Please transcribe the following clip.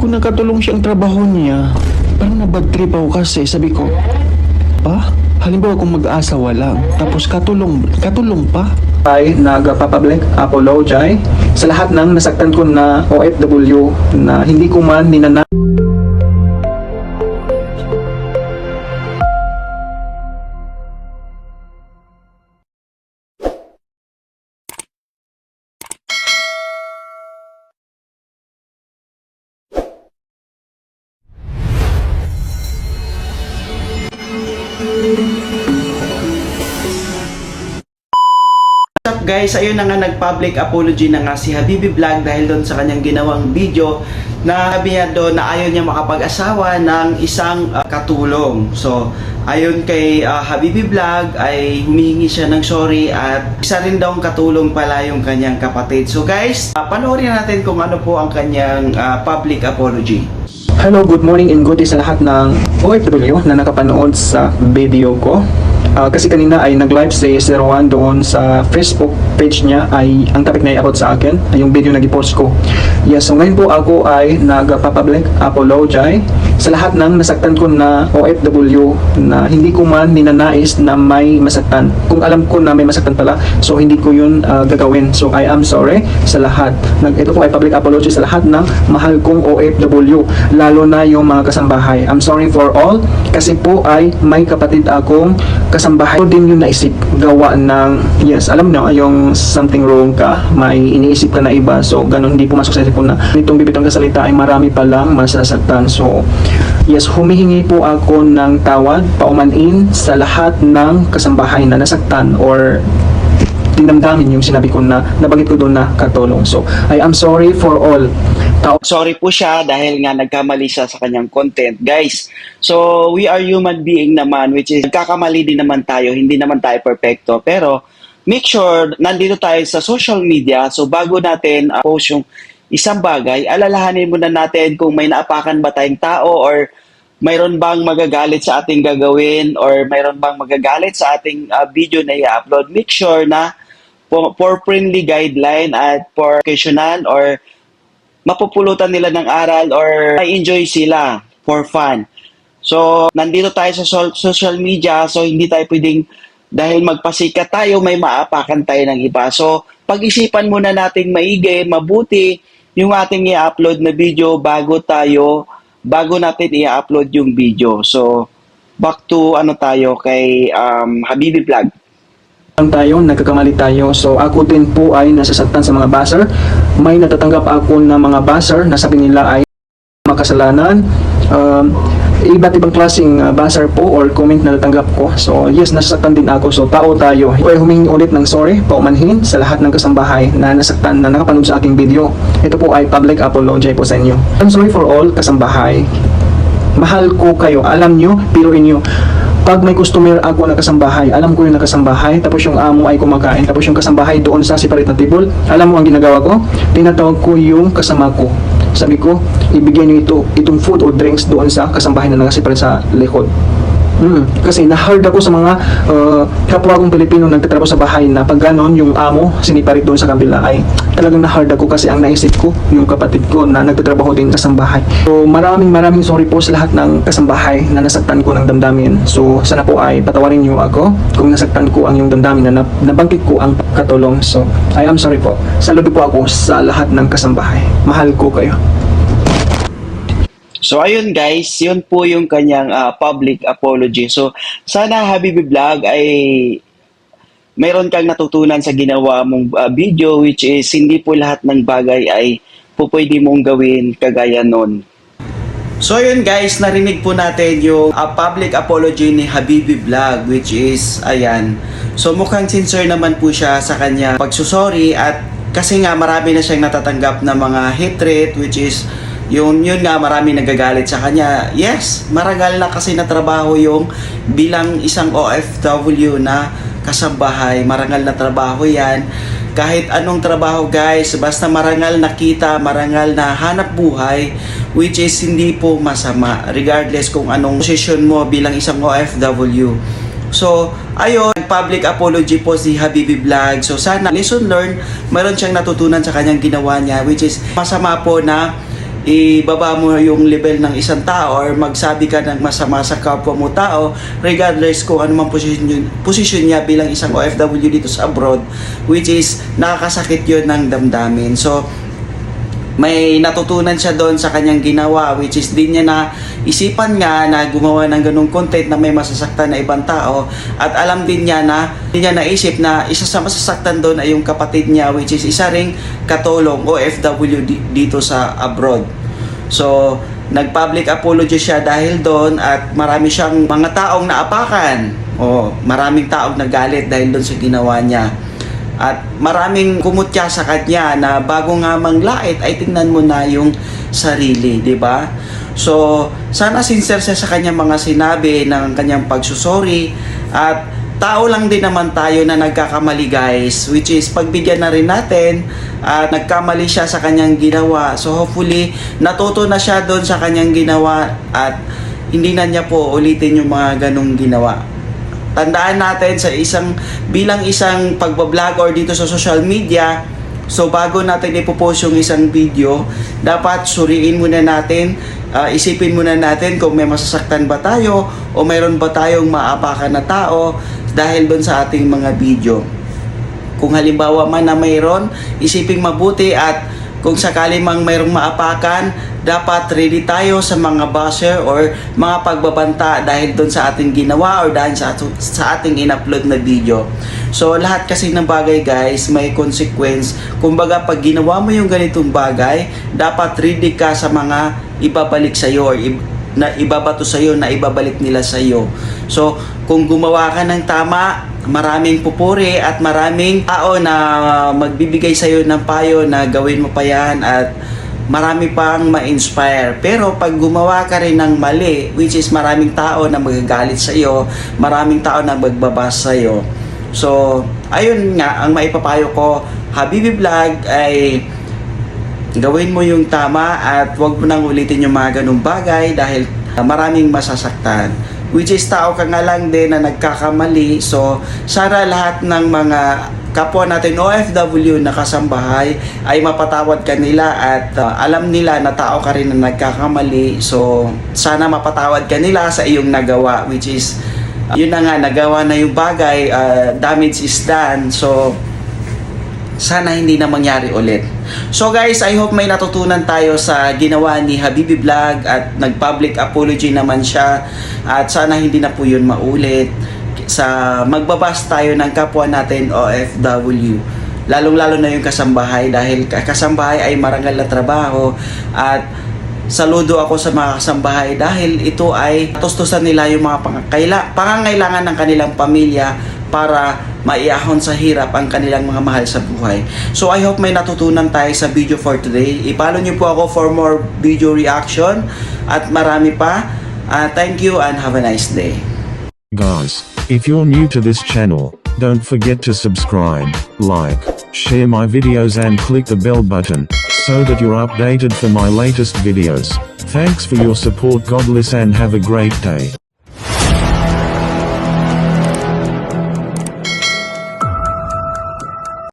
ko nakatulong siyang trabaho niya, parang nabad trip ako kasi. Sabi ko, pa, halimbawa kung mag-asawa lang, tapos katulong, katulong pa. ay nagpapublic apologize sa lahat ng nasaktan ko na OFW na hindi ko man ninana guys? Ayun na nga nag-public apology na nga si Habibi Vlog dahil doon sa kanyang ginawang video na sabi niya doon na ayaw niya makapag-asawa ng isang uh, katulong. So, ayon kay uh, Habibi Vlog ay humihingi siya ng sorry at isa rin daw ang katulong pala yung kanyang kapatid. So guys, uh, panoorin natin kung ano po ang kanyang uh, public apology. Hello, good morning and good day sa lahat ng OFW na nakapanood sa video ko. Ah, kasi kanina ay nag-live si Sir Juan doon sa Facebook page niya ay ang topic na i-upload sa akin ay yung video na i-post ko. Yes, so ngayon po ako ay nagpa-public apologize sa lahat ng nasaktan ko na OFW na hindi ko man ninanais na may masaktan. Kung alam ko na may masaktan pala, so hindi ko yun ah, gagawin. So I am sorry sa lahat. Nag, ito po ay public apology sa lahat ng mahal kong OFW, lalo na yung mga kasambahay. I'm sorry for all kasi po ay may kapatid akong kasambahay. Ito din yung naisip gawa ng, yes, alam nyo, yung something wrong ka, may iniisip ka na iba, so ganun hindi pumasok sa isip ko na itong bibitong kasalita ay marami palang masasaktan. So, yes, humihingi po ako ng tawad, paumanin sa lahat ng kasambahay na nasaktan or dinamdamin yung sinabi ko na nabanggit ko doon na katulong. So, I am sorry for all. Tao Sorry po siya dahil nga nagkamali siya sa kanyang content. Guys, so we are human being naman which is nagkakamali din naman tayo, hindi naman tayo perfecto. Pero make sure nandito tayo sa social media so bago natin uh, post yung isang bagay, alalahanin muna natin kung may naapakan ba tayong tao or mayroon bang magagalit sa ating gagawin or mayroon bang magagalit sa ating uh, video na i-upload. Make sure na for, friendly guideline at for educational or mapupulutan nila ng aral or enjoy sila for fun. So, nandito tayo sa social media, so hindi tayo pwedeng, dahil magpasikat tayo, may maapakan tayo ng iba. So, pag-isipan muna nating maigi, mabuti, yung ating i-upload na video bago tayo, bago natin i-upload yung video. So, back to ano tayo kay um, Habibi Vlog. Lang tayo, nagkakamali tayo. So ako din po ay nasasaktan sa mga buzzer. May natatanggap ako na mga buzzer na sabi nila ay makasalanan. Um, iba't ibang klaseng uh, buzzer po or comment na natanggap ko. So yes, nasasaktan din ako. So tao tayo. Ay humingi ulit ng sorry, paumanhin sa lahat ng kasambahay na nasaktan na nakapanood sa aking video. Ito po ay public apology po sa inyo. I'm sorry for all kasambahay. Mahal ko kayo. Alam nyo, pero inyo, pag may customer ako na kasambahay, alam ko yung nakasambahay, tapos yung amo ay kumakain, tapos yung kasambahay doon sa separate na table, alam mo ang ginagawa ko? Tinatawag ko yung kasama ko. Sabi ko, ibigyan nyo ito, itong food or drinks doon sa kasambahay na nakaseparate sa likod. Mm, kasi na-hard ako sa mga uh, kapwa kong Pilipino nagtatrabaho sa bahay na pag ganon yung amo siniparit doon sa kabila ay talagang na-hard ako kasi ang naisip ko yung kapatid ko na nagtatrabaho din sa sambahay. So maraming maraming sorry po sa lahat ng kasambahay na nasaktan ko ng damdamin. So sana po ay patawarin niyo ako kung nasaktan ko ang yung damdamin na nab- nabangkit ko ang katulong. So I am sorry po. Saludo po ako sa lahat ng kasambahay. Mahal ko kayo. So ayun guys, yun po yung kanyang ah, public apology. So sana Habibi Vlog ay mayroon kang natutunan sa ginawa mong ah, video which is hindi po lahat ng bagay ay po mong gawin kagaya nun. So yun guys, narinig po natin yung ah, public apology ni Habibi Vlog which is ayan. So mukhang sincere naman po siya sa kanya pagsusorry at kasi nga marami na siyang natatanggap na mga hate rate which is yun, yun nga marami nagagalit sa kanya. Yes, marangal na kasi na trabaho yung bilang isang OFW na kasambahay. Marangal na trabaho yan. Kahit anong trabaho guys, basta marangal na kita, marangal na hanap buhay, which is hindi po masama. Regardless kung anong posisyon mo bilang isang OFW. So, ayun, public apology po si Habibi Vlog. So, sana lesson learned, mayroon siyang natutunan sa kanyang ginawa niya, which is masama po na ibaba mo yung level ng isang tao or magsabi ka ng masama sa kapwa mo tao regardless kung ano man posisyon, yun- posisyon niya bilang isang OFW dito sa abroad which is nakakasakit yun ng damdamin. So, may natutunan siya doon sa kanyang ginawa which is din niya na isipan nga na gumawa ng ganung content na may masasaktan na ibang tao. At alam din niya na din niya naisip na isa sa masasaktan doon ay yung kapatid niya which is isa ring katulong OFW di- dito sa abroad. So nag-public apology siya dahil doon at marami siyang mga taong naapakan. O maraming taong nagalit dahil doon sa ginawa niya at maraming kumutya sa kanya na bago nga manglait ay tingnan mo na yung sarili, di ba? So, sana sincere siya sa kanyang mga sinabi ng kanyang pagsusori. At tao lang din naman tayo na nagkakamali guys which is pagbigyan na rin natin at nagkamali siya sa kanyang ginawa. So hopefully natuto na siya doon sa kanyang ginawa at hindi na niya po ulitin yung mga ganong ginawa tandaan natin sa isang bilang isang pagbablog or dito sa social media so bago natin ipopost yung isang video dapat suriin muna natin ah, isipin muna natin kung may masasaktan ba tayo o mayroon ba tayong maapakan na tao dahil doon sa ating mga video. Kung halimbawa man na mayroon, isiping mabuti at kung sakali mang mayroong maapakan, dapat ready tayo sa mga basher or mga pagbabanta dahil doon sa ating ginawa or dahil sa, sa ating in-upload na video. So lahat kasi ng bagay guys may consequence. Kumbaga pag ginawa mo yung ganitong bagay, dapat ready ka sa mga ibabalik sa iyo or na ibabato sa iyo na ibabalik nila sa iyo. So kung gumawa ka ng tama, maraming pupuri at maraming tao na magbibigay sa iyo ng payo na gawin mo pa yan at marami pang ma-inspire. Pero pag gumawa ka rin ng mali, which is maraming tao na magagalit sa iyo, maraming tao na magbabasa sa iyo. So, ayun nga, ang maipapayo ko, Habibi Vlog ay gawin mo yung tama at huwag mo nang ulitin yung mga ganung bagay dahil maraming masasaktan. Which is tao ka nga lang din na nagkakamali. So, sana lahat ng mga kapwa natin OFW na kasambahay ay mapatawad ka nila at uh, alam nila na tao ka rin na nagkakamali. So, sana mapatawad ka nila sa iyong nagawa which is uh, yun na nga, nagawa na yung bagay, uh, damage is done. So, sana hindi na mangyari ulit. So guys, I hope may natutunan tayo sa ginawa ni Habibi Vlog at nag-public apology naman siya. At sana hindi na po yun maulit. Sa magbabas tayo ng kapwa natin OFW lalong-lalo na yung kasambahay dahil ka- kasambahay ay marangal na trabaho. At saludo ako sa mga kasambahay dahil ito ay tustusan nila yung mga pangangailangan ng kanilang pamilya para maiahon sa hirap ang kanilang mga mahal sa buhay. So I hope may natutunan tayo sa video for today. I-follow niyo po ako for more video reaction at marami pa. Ah, thank you and have a nice day. Guys, if you're new to this channel, don't forget to subscribe, like, share my videos and click the bell button, so that you're updated for my latest videos. Thanks for your support God bless and have a great day.